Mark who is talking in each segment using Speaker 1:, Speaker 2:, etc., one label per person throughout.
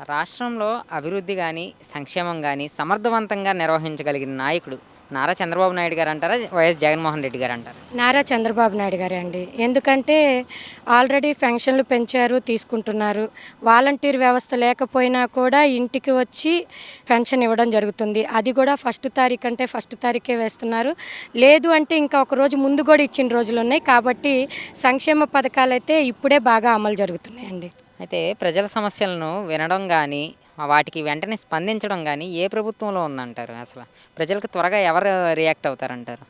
Speaker 1: రాష్ట్రంలో అభివృద్ధి కానీ సంక్షేమం కానీ సమర్థవంతంగా నిర్వహించగలిగిన నాయకుడు నారా చంద్రబాబు నాయుడు గారు అంటారా? వైఎస్ జగన్మోహన్ రెడ్డి గారు అంటారు?
Speaker 2: నారా చంద్రబాబు నాయుడు గారే అండి. ఎందుకంటే ఆల్రెడీ పెన్షన్లు పెంచారు తీసుకుంటున్నారు. వాలంటీర్ వ్యవస్థ లేకపోయినా కూడా ఇంటికి వచ్చి పెన్షన్ ఇవ్వడం జరుగుతుంది. అది కూడా ఫస్ట్ తారీఖు అంటే ఫస్ట్ తారీఖే వేస్తున్నారు. లేదు అంటే ఇంకా ఒక రోజు ముందు కూడా ఇచ్చిన రోజులు ఉన్నాయి. కాబట్టి సంక్షేమ పథకాలు అయితే ఇప్పుడే బాగా అమలు జరుగుతున్నాయండి.
Speaker 1: అయితే ప్రజల సమస్యలను వినడం కానీ వాటికి వెంటనే స్పందించడం కానీ ఏ ప్రభుత్వంలో ఉందంటారు అసలు? ప్రజలకు త్వరగా ఎవరు రియాక్ట్ అవుతారంటారు?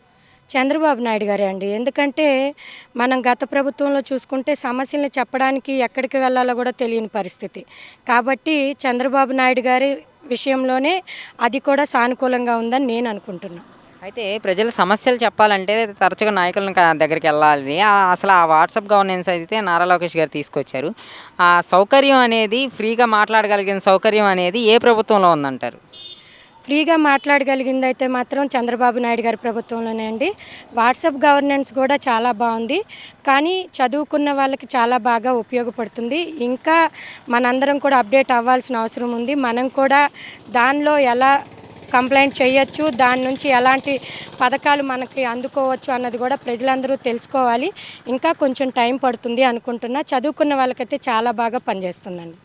Speaker 2: చంద్రబాబు నాయుడు గారే అండి. ఎందుకంటే మనం గత ప్రభుత్వంలో చూసుకుంటే సమస్యలను చెప్పడానికి ఎక్కడికి వెళ్ళాలో కూడా తెలియని పరిస్థితి. కాబట్టి చంద్రబాబు నాయుడు గారి విషయంలోనే అది కూడా సానుకూలంగా ఉందని నేను అనుకుంటున్నాను
Speaker 1: అయితే ప్రజల సమస్యలు చెప్పాలంటే తరచుగా నాయకులను దగ్గరికి వెళ్ళాలి. అసలు ఆ వాట్సాప్ గవర్నెన్స్ అయితే నారా లోకేష్ గారు తీసుకొచ్చారు. ఆ సౌకర్యం అనేది ఫ్రీగా మాట్లాడగలిగిన సౌకర్యం అనేది ఏ ప్రభుత్వంలో ఉందంటారు?
Speaker 2: ఫ్రీగా మాట్లాడగలిగింది అయితే మాత్రం చంద్రబాబు నాయుడు గారి ప్రభుత్వంలోనే అండి. వాట్సాప్ గవర్నెన్స్ కూడా చాలా బాగుంది. కానీ చదువుకున్న వాళ్ళకి చాలా బాగా ఉపయోగపడుతుంది. ఇంకా మనందరం కూడా అప్డేట్ అవ్వాల్సిన అవసరం ఉంది. మనం కూడా దానిలో ఎలా కంప్లైంట్ చేయొచ్చు. దాని నుంచి ఎలాంటి పథకాలు మనకి అందుకోవచ్చు అన్నది కూడా ప్రజలందరూ తెలుసుకోవాలి. ఇంకా కొంచెం టైం పడుతుంది అనుకుంటున్నా. చదువుకున్న వాళ్ళకైతే చాలా బాగా పనిచేస్తుందండి.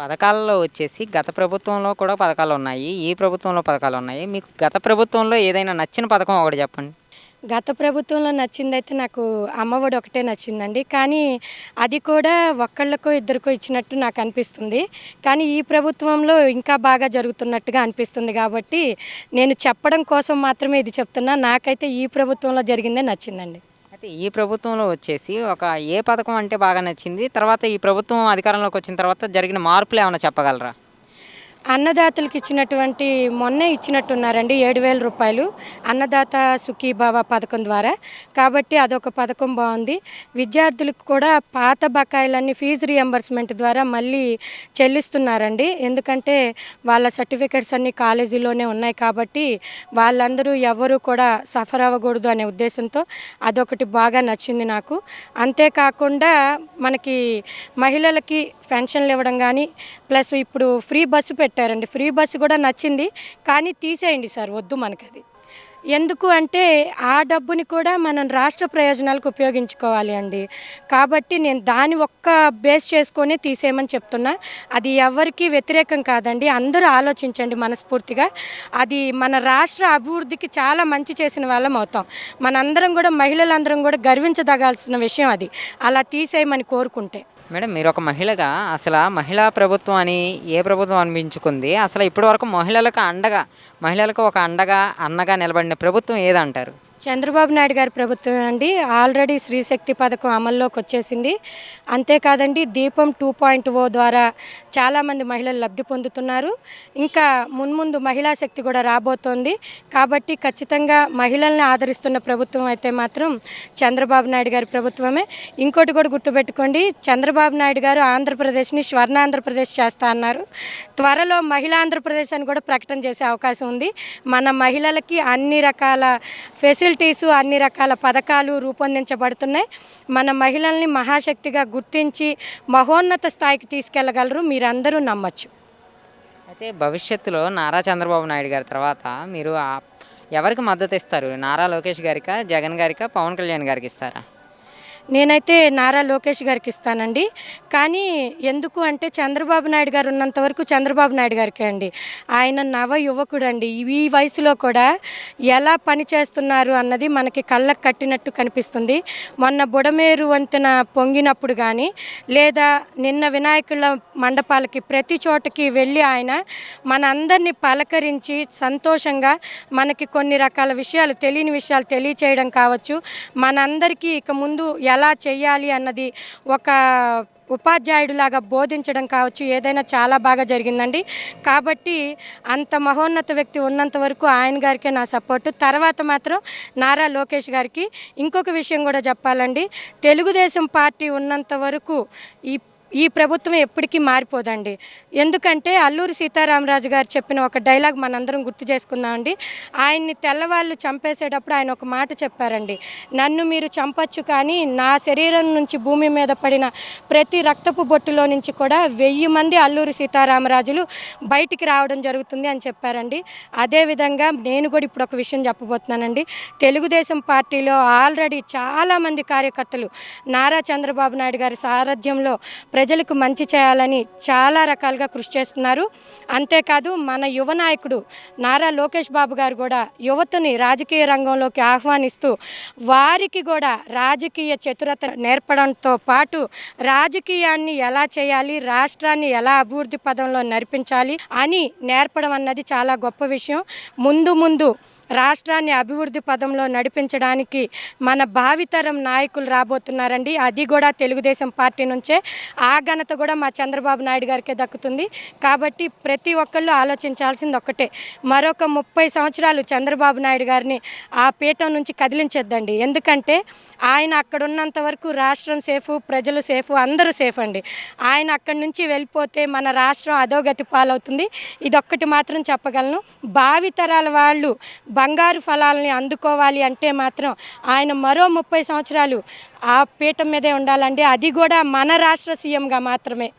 Speaker 1: పథకాల్లో వచ్చేసి గత ప్రభుత్వంలో కూడా పథకాలు ఉన్నాయి. ఈ ప్రభుత్వంలో పథకాలు ఉన్నాయి. మీకు గత ప్రభుత్వంలో ఏదైనా నచ్చిన పథకం ఒకటి చెప్పండి.
Speaker 2: గత ప్రభుత్వంలో నచ్చిందైతే నాకు అమ్మఒడి ఒకటే నచ్చిందండి. కానీ అది కూడా ఒక్కళ్ళకో ఇద్దరికో ఇచ్చినట్టు నాకు అనిపిస్తుంది. కానీ ఈ ప్రభుత్వంలో ఇంకా బాగా జరుగుతున్నట్టుగా అనిపిస్తుంది కాబట్టి నేను చెప్పడం కోసం మాత్రమే ఇది చెప్తున్నా. నాకైతే ఈ ప్రభుత్వంలో జరిగిందే నచ్చిందండి.
Speaker 1: అయితే ఈ ప్రభుత్వంలో వచ్చేసి ఒక ఏ పథకం అంటే బాగా నచ్చింది? తర్వాత ఈ ప్రభుత్వం అధికారంలోకి వచ్చిన తర్వాత జరిగిన మార్పులు ఏమైనా చెప్పగలరా?
Speaker 2: అన్నదాతలకు ఇచ్చినటువంటి మొన్నే ఇచ్చినట్టున్నారండి ఏడు వేల రూపాయలు అన్నదాత సుఖీభావ పథకం ద్వారా. కాబట్టి అదొక పథకం బాగుంది. విద్యార్థులకు కూడా పాత బకాయిలన్నీ ఫీజు రియంబర్స్మెంట్ ద్వారా మళ్ళీ చెల్లిస్తున్నారండి. ఎందుకంటే వాళ్ళ సర్టిఫికెట్స్ అన్నీ కాలేజీలోనే ఉన్నాయి కాబట్టి వాళ్ళందరూ ఎవరు కూడా సఫర్ అవ్వకూడదు అనే ఉద్దేశంతో అదొకటి బాగా నచ్చింది నాకు. అంతేకాకుండా మనకి మహిళలకి పెన్షన్లు ఇవ్వడం కానీ ప్లస్ ఇప్పుడు ఫ్రీ బస్సు పెట్టారండి. ఫ్రీ బస్సు కూడా నచ్చింది. కానీ తీసేయండి సార్ వద్దు మనకది. ఎందుకు అంటే ఆ డబ్బుని కూడా మనం రాష్ట్ర ప్రయోజనాలకు ఉపయోగించుకోవాలి అండి. కాబట్టి నేను దాని ఒక్క బేస్ చేసుకొని తీసేయమని చెప్తున్నా. అది ఎవరికి వ్యతిరేకం కాదండి. అందరూ ఆలోచించండి మనస్ఫూర్తిగా. అది మన రాష్ట్ర అభివృద్ధికి చాలా మంచి చేసిన వాళ్ళం అవుతాం. మనందరం కూడా మహిళలందరం కూడా గర్వించదగాల్సిన విషయం అది. అలా తీసేయమని కోరుకుంటే.
Speaker 1: మేడం మీరు ఒక మహిళగా అసలు మహిళా ప్రభుత్వం అని ఏ ప్రభుత్వం అనిపించుకుంది? అసలు ఇప్పటివరకు మహిళలకు అండగా మహిళలకు ఒక అండగా అన్నగా నిలబడిన ప్రభుత్వం ఏదంటారు?
Speaker 2: చంద్రబాబు నాయుడు గారి ప్రభుత్వం అండి ఆల్రెడీ శ్రీశక్తి పథకం అమల్లోకి వచ్చేసింది. అంతేకాదండి దీపం టూ పాయింట్ ఓ ద్వారా చాలామంది మహిళలు లబ్ధి పొందుతున్నారు. ఇంకా మున్ముందు మహిళా శక్తి కూడా రాబోతోంది. కాబట్టి ఖచ్చితంగా మహిళల్ని ఆదరిస్తున్న ప్రభుత్వం అయితే మాత్రం చంద్రబాబు నాయుడు గారి ప్రభుత్వమే. ఇంకోటి కూడా గుర్తుపెట్టుకోండి చంద్రబాబు నాయుడు గారు ఆంధ్రప్రదేశ్ని స్వర్ణాంధ్రప్రదేశ్ చేస్తా అన్నారు. త్వరలో మహిళా ఆంధ్రప్రదేశ్ అని కూడా ప్రకటన చేసే అవకాశం ఉంది. మన మహిళలకి అన్ని రకాల ఫెసిలిటీసు అన్ని రకాల పథకాలు రూపొందించబడుతున్నాయి. మన మహిళల్ని మహాశక్తిగా గుర్తించి మహోన్నత స్థాయికి తీసుకెళ్ళగలరు మీరందరూ నమ్మచ్చు.
Speaker 1: అయితే భవిష్యత్తులో నారా చంద్రబాబు నాయుడు గారి తర్వాత మీరు ఎవరికి మద్దతు ఇస్తారు? నారా లోకేష్ గారికా జగన్ గారికా పవన్ కళ్యాణ్ గారికి ఇస్తారా?
Speaker 2: నేనైతే నారా లోకేష్ గారికి ఇస్తానండి. కానీ ఎందుకు అంటే చంద్రబాబు నాయుడు గారు ఉన్నంత వరకు చంద్రబాబు నాయుడు గారికే అండి. ఆయన నవ యువకుడు అండి ఈ వయసులో కూడా ఎలా పని చేస్తున్నారు అన్నది మనకి కళ్ళకు కట్టినట్టు కనిపిస్తుంది. మొన్న బుడమేరు వంతెన పొంగినప్పుడు కానీ లేదా నిన్న వినాయకుల మండపాలకి ప్రతి చోటకి వెళ్ళి ఆయన మన అందరినీ పలకరించి సంతోషంగా మనకి కొన్ని రకాల విషయాలు తెలియని విషయాలు తెలియచేయడం కావచ్చు. మనందరికీ ఇక ముందు ఎలా చేయాలి అన్నది ఒక ఉపాధ్యాయుడిలాగా బోధించడం కావచ్చు ఏదైనా చాలా బాగా జరిగిందండి. కాబట్టి అంత మహోన్నత వ్యక్తి ఉన్నంత వరకు ఆయన గారికే నా సపోర్టు. తర్వాత మాత్రం నారా లోకేష్ గారికి ఇంకొక విషయం కూడా చెప్పాలండి. తెలుగుదేశం పార్టీ ఉన్నంత వరకు ఈ ఈ ప్రభుత్వం ఎప్పటికీ మారిపోదండి. ఎందుకంటే అల్లూరి సీతారామరాజు గారు చెప్పిన ఒక డైలాగ్ మనందరం గుర్తు చేసుకుందామండి. ఆయన్ని తెల్లవాళ్ళు చంపేసేటప్పుడు ఆయన ఒక మాట చెప్పారండి. నన్ను మీరు చంపచ్చు కానీ నా శరీరం నుంచి భూమి మీద పడిన ప్రతి రక్తపు బొట్టులో నుంచి కూడా వెయ్యి మంది అల్లూరి సీతారామరాజులు బయటికి రావడం జరుగుతుంది అని చెప్పారండి. అదేవిధంగా నేను కూడా ఇప్పుడు ఒక విషయం చెప్పబోతున్నానండి. తెలుగుదేశం పార్టీలో ఆల్రెడీ చాలామంది కార్యకర్తలు నారా చంద్రబాబు నాయుడు గారి సారథ్యంలో ప్రజలకు మంచి చేయాలని చాలా రకాలుగా కృషి చేస్తున్నారు. అంతేకాదు మన యువ నాయకుడు నారా లోకేష్ బాబు గారు కూడా యువతని రాజకీయ రంగంలోకి ఆహ్వానిస్తూ వారికి కూడా రాజకీయ చతురత నేర్పడంతో పాటు రాజకీయాన్ని ఎలా చేయాలి రాష్ట్రాన్ని ఎలా అభివృద్ధి పదంలో నడిపించాలి అని నేర్పడం అన్నది చాలా గొప్ప విషయం. ముందు ముందు రాష్ట్రాన్ని అభివృద్ధి పదంలో నడిపించడానికి మన భావితరం నాయకులు రాబోతున్నారండి. అది కూడా తెలుగుదేశం పార్టీ నుంచే. ఆ ఘనత కూడా మా చంద్రబాబు నాయుడు గారికే దక్కుతుంది. కాబట్టి ప్రతి ఒక్కళ్ళు ఆలోచించాల్సింది ఒక్కటే. మరొక ముప్పై సంవత్సరాలు చంద్రబాబు నాయుడు గారిని ఆ పీఠం నుంచి కదిలించేద్దండి. ఎందుకంటే ఆయన అక్కడ ఉన్నంత వరకు రాష్ట్రం సేఫ్ ప్రజలు సేఫ్ అందరూ సేఫ్ అండి. ఆయన అక్కడి నుంచి వెళ్ళిపోతే మన రాష్ట్రం అధోగతి పాలవుతుంది. ఇదొక్కటి మాత్రం చెప్పగలను. భావితరాల వాళ్ళు బంగారు ఫలాలని అందుకోవాలి అంటే మాత్రం ఆయన మరో ముప్పై సంవత్సరాలు ఆ పీఠం మీదే ఉండాలండి. అది కూడా మన రాష్ట్ర సీఎంగా మాత్రమే.